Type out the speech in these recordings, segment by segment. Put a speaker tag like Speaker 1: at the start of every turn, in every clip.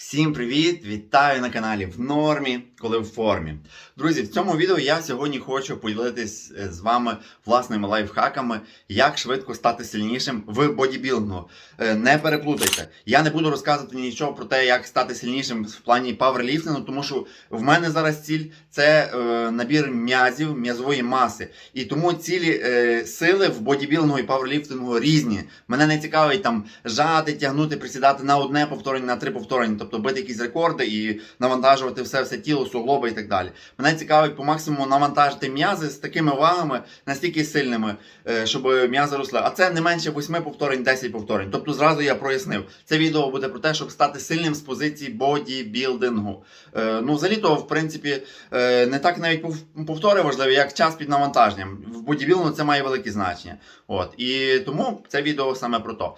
Speaker 1: Всім привіт! Вітаю на каналі в нормі, коли в формі. Друзі, в цьому відео я сьогодні хочу поділитись е, з вами власними лайфхаками, як швидко стати сильнішим в бодібілдингу. Е, Не переплутайте. Я не буду розказувати нічого про те, як стати сильнішим в плані паверліфтингу, тому що в мене зараз ціль це е, набір м'язів, м'язової маси. І тому цілі сили в бодібілдингу і паверліфтингу різні. Мене не цікавить там жати, тягнути, присідати на одне повторення, на три повторення, тобто бити якісь рекорди і навантажувати все, все тіло, суглоби і так далі. Мене цікавить по максимуму навантажити м'язи з такими вагами, настільки сильними, е, щоб м'язи росли. А це не менше 8 повторень, 10 повторень. Тобто зразу я прояснив. Це відео буде про те, щоб стати сильним з позиції бодібілдингу. Е, Ну, взагалі то, в принципі, е, не так навіть повтори важливі, як час під навантаженням. В бодібілдингу це має велике значення. От. І тому це відео саме про то.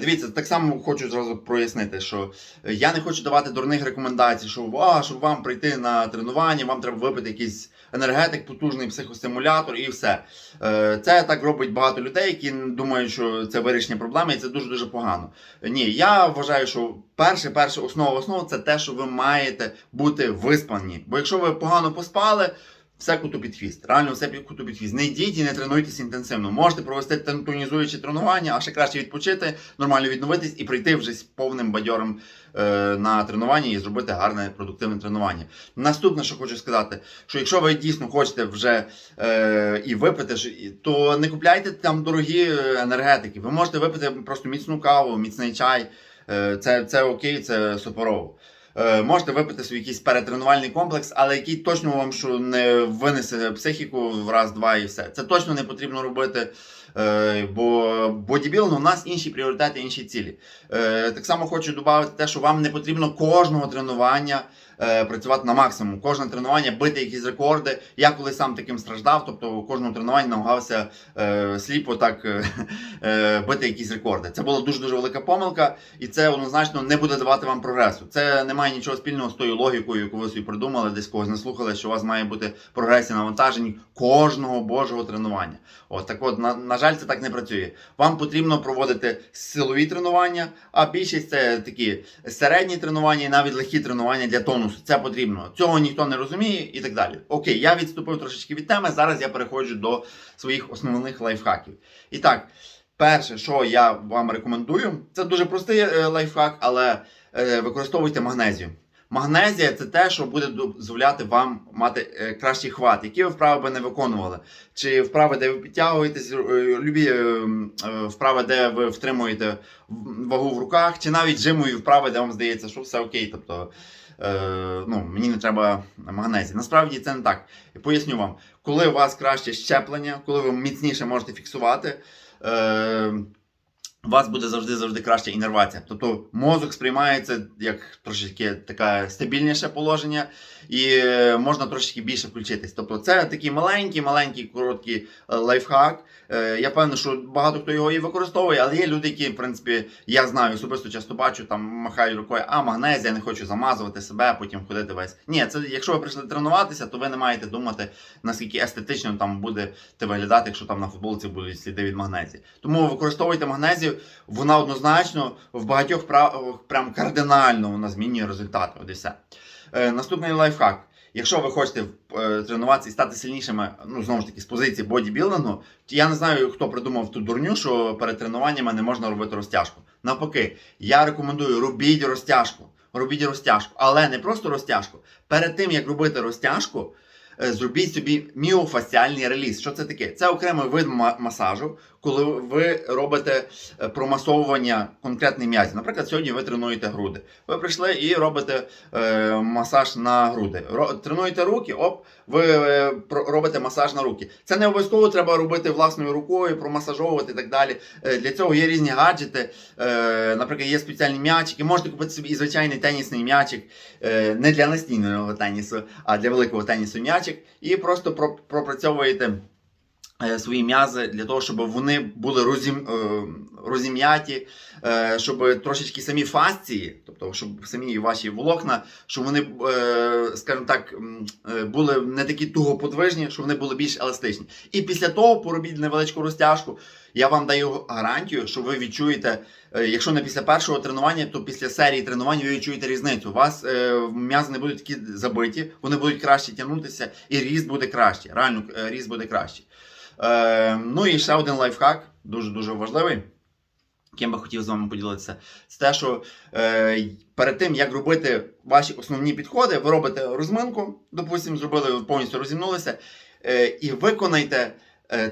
Speaker 1: Дивіться, так само хочу зразу прояснити, що я не хочу давати дурних рекомендацій, що а, щоб вам прийти на тренування, вам треба випити якийсь енергетик, потужний психостимулятор і все. Е, це так робить багато людей, які думають, що це вирішення проблеми, і це дуже дуже погано. Ні, я вважаю, що перше, перше основа основа це те, що ви маєте бути виспані. Бо якщо ви погано поспали. Все куту під хвіст. Реально все під куту під хвіст. Не йдіть і не тренуйтесь інтенсивно. Можете провести тонізуючі тренування, а ще краще відпочити, нормально відновитись і прийти вже з повним бадьором е, на тренування і зробити гарне продуктивне тренування. Наступне, що хочу сказати, що якщо ви дійсно хочете вже е, і випити, то не купляйте там дорогі е, енергетики. Ви можете випити просто міцну каву, міцний чай. Е, це, це окей, це суперово. Е, Можете випити свій якийсь перетренувальний комплекс, але який точно вам що не винесе психіку в раз, два і все. Це точно не потрібно робити. Е, Бо бодібілдинг у нас інші пріоритети, інші цілі. Е, Так само хочу додати те, що вам не потрібно кожного тренування е, працювати на максимум. Кожне тренування бити якісь рекорди. Я коли сам таким страждав, тобто у кожному тренуванні намагався сліпо так бити якісь рекорди. Це була дуже дуже велика помилка, і це однозначно не буде давати вам прогресу. Це не має нічого спільного з тою логікою, яку ви собі придумали, десь когось не слухали, що у вас має бути прогресія навантажень кожного божого тренування. От так от, на, на жаль, це так не працює. Вам потрібно проводити силові тренування, а більшість це такі середні тренування і навіть легкі тренування для тонусу. Це потрібно. Цього ніхто не розуміє і так далі. Окей, я відступив трошечки від теми. Зараз я переходжу до своїх основних лайфхаків. І так, перше, що я вам рекомендую, це дуже простий е, лайфхак, але е, використовуйте магнезію. Магнезія це те, що буде дозволяти вам мати е, кращий хват, які ви вправи би не виконували. Чи вправи, де ви підтягуєтесь, е, любі е, вправи, де ви втримуєте вагу в руках, чи навіть жимові вправи, де вам здається, що все окей. Тобто ну, мені не треба магнезії. Насправді це не так. І поясню вам, коли у вас краще щеплення, коли ви міцніше можете фіксувати. У вас буде завжди завжди краща інервація. Тобто мозок сприймається як трошечки таке стабільніше положення, і е, можна трошечки більше включитись. Тобто, це такий маленький, маленький, короткий е, лайфхак. Е, Я певний, що багато хто його і використовує, але є люди, які, в принципі, я знаю, особисто часто бачу, там махають рукою, а магнезія, не хочу замазувати себе, потім ходити весь. Ні, це якщо ви прийшли тренуватися, то ви не маєте думати, наскільки естетично там буде те виглядати, якщо там на футболці будуть сліди від магнезії. Тому використовуйте магнезію, вона однозначно в багатьох правах прям кардинально вона змінює результати. Все. Е, наступний лайфхак. Якщо ви хочете е, тренуватися і стати сильнішими, ну знову ж таки, з позиції бодібілдингу, то я не знаю, хто придумав ту дурню, що перед тренуваннями не можна робити розтяжку. Навпаки, я рекомендую робіть розтяжку. Робіть розтяжку, але не просто розтяжку. Перед тим як робити розтяжку, зробіть собі міофасціальний реліз. Що це таке? Це окремий вид масажу, коли ви робите е, промасовування конкретних м'язів. Наприклад, сьогодні ви тренуєте груди. Ви прийшли і робите е, масаж на груди. Тренуєте руки, оп, ви е, робите масаж на руки. Це не обов'язково треба робити власною рукою, промасажовувати і так далі. Е, для цього є різні гаджети. Е, наприклад, є спеціальні м'ячики. Можете купити собі і звичайний тенісний м'ячик, е, не для настільного тенісу, а для великого тенісу м'ячик, і просто пропрацьовуєте е, свої м'язи для того, щоб вони були розім, е, розім'яті, е, щоб трошечки самі фасції, тобто щоб самі ваші волокна, щоб вони, скажімо так, були не такі тугоподвижні, щоб вони були більш еластичні. І після того поробіть невеличку розтяжку. Я вам даю гарантію, що ви відчуєте, е, якщо не після першого тренування, то після серії тренувань ви відчуєте різницю. У вас е, м'язи не будуть такі забиті, вони будуть краще тягнутися, і ріст буде краще. Реально, е, ріст буде кращий. Е, ну і ще один лайфхак, дуже дуже важливий. Яким би хотів з вами поділитися, це те, що е, перед тим, як робити ваші основні підходи, ви робите розминку, допустимо, зробили, повністю розімнулися, е, і виконайте,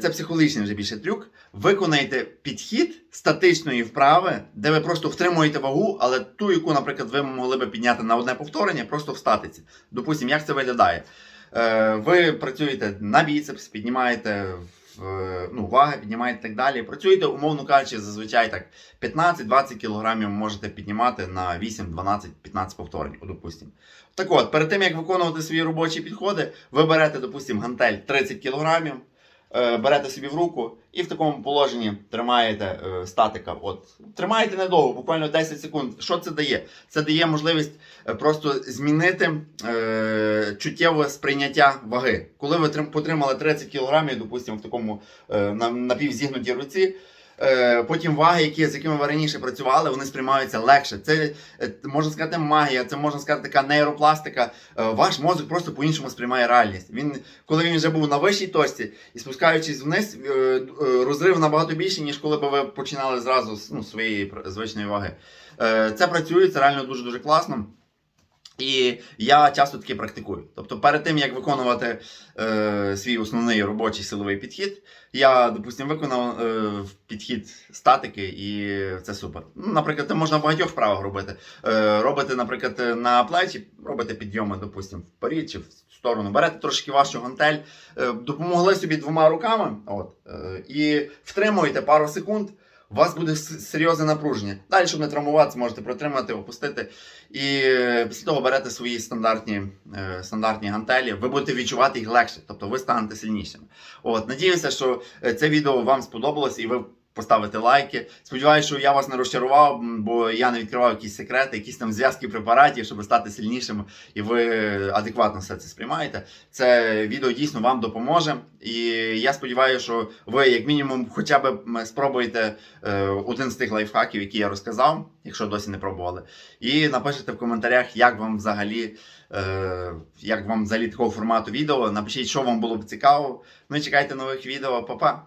Speaker 1: це психологічний вже більше трюк, виконайте підхід статичної вправи, де ви просто втримуєте вагу, але ту, яку, наприклад, ви могли би підняти на одне повторення, просто в статиці. Допустимо, як це виглядає? Е, ви працюєте на біцепс, піднімаєте ну, ваги, піднімаєте так далі. Працюєте, умовно кажучи, зазвичай так 15-20 кілограмів можете піднімати на 8, 12, 15 повторень, допустимо. Так от, перед тим як виконувати свої робочі підходи, ви берете, допустимо, гантель 30 кілограмів, е, берете собі в руку і в такому положенні тримаєте е, статика. От. Тримаєте недовго, буквально 10 секунд. Що це дає? Це дає можливість е, просто змінити е, чуттєве сприйняття ваги. Коли ви трим- потримали 30 кілограмів, допустимо, в такому е, на, напівзігнутій руці. Е, Потім ваги, які, з якими ви раніше працювали, вони сприймаються легше. Це е, можна сказати магія, це можна сказати така нейропластика. Е, Ваш мозок просто по-іншому сприймає реальність. Він, коли він вже був на вищій точці і спускаючись вниз, розрив набагато більший, ніж коли б ви починали зразу з ну, своєї звичної ваги. Це працює, це реально дуже дуже класно. І я часто таки практикую. Тобто, перед тим як виконувати е, свій основний робочий силовий підхід, я, допустимо, виконав е, підхід статики, і це супер. Ну, наприклад, це можна в багатьох вправах робити. Е, робите, наприклад, на плечі, робите підйоми, допустимо, вперед чи в сторону. Берете трошки вашу гантель, е, допомогли собі двома руками, от, е, і втримуєте пару секунд. У вас буде серйозне напруження. Далі, щоб не травмуватися, можете протримати, опустити. І е, після того берете свої стандартні, е, стандартні гантелі, ви будете відчувати їх легше, тобто ви станете сильнішими. От, надіюся, що е, це відео вам сподобалось і ви поставите лайки. Сподіваюся, що я вас не розчарував, бо я не відкривав якісь секрети, якісь там зв'язки препаратів, щоб стати сильнішим, і ви адекватно все це сприймаєте. Це відео дійсно вам допоможе. І я сподіваюся, що ви, як мінімум, хоча б спробуєте е, один з тих лайфхаків, які я розказав, якщо досі не пробували. І напишіть в коментарях, як вам взагалі, е, як вам взагалі такого формату відео. Напишіть, що вам було б цікаво. Ну і чекайте нових відео. Па-па!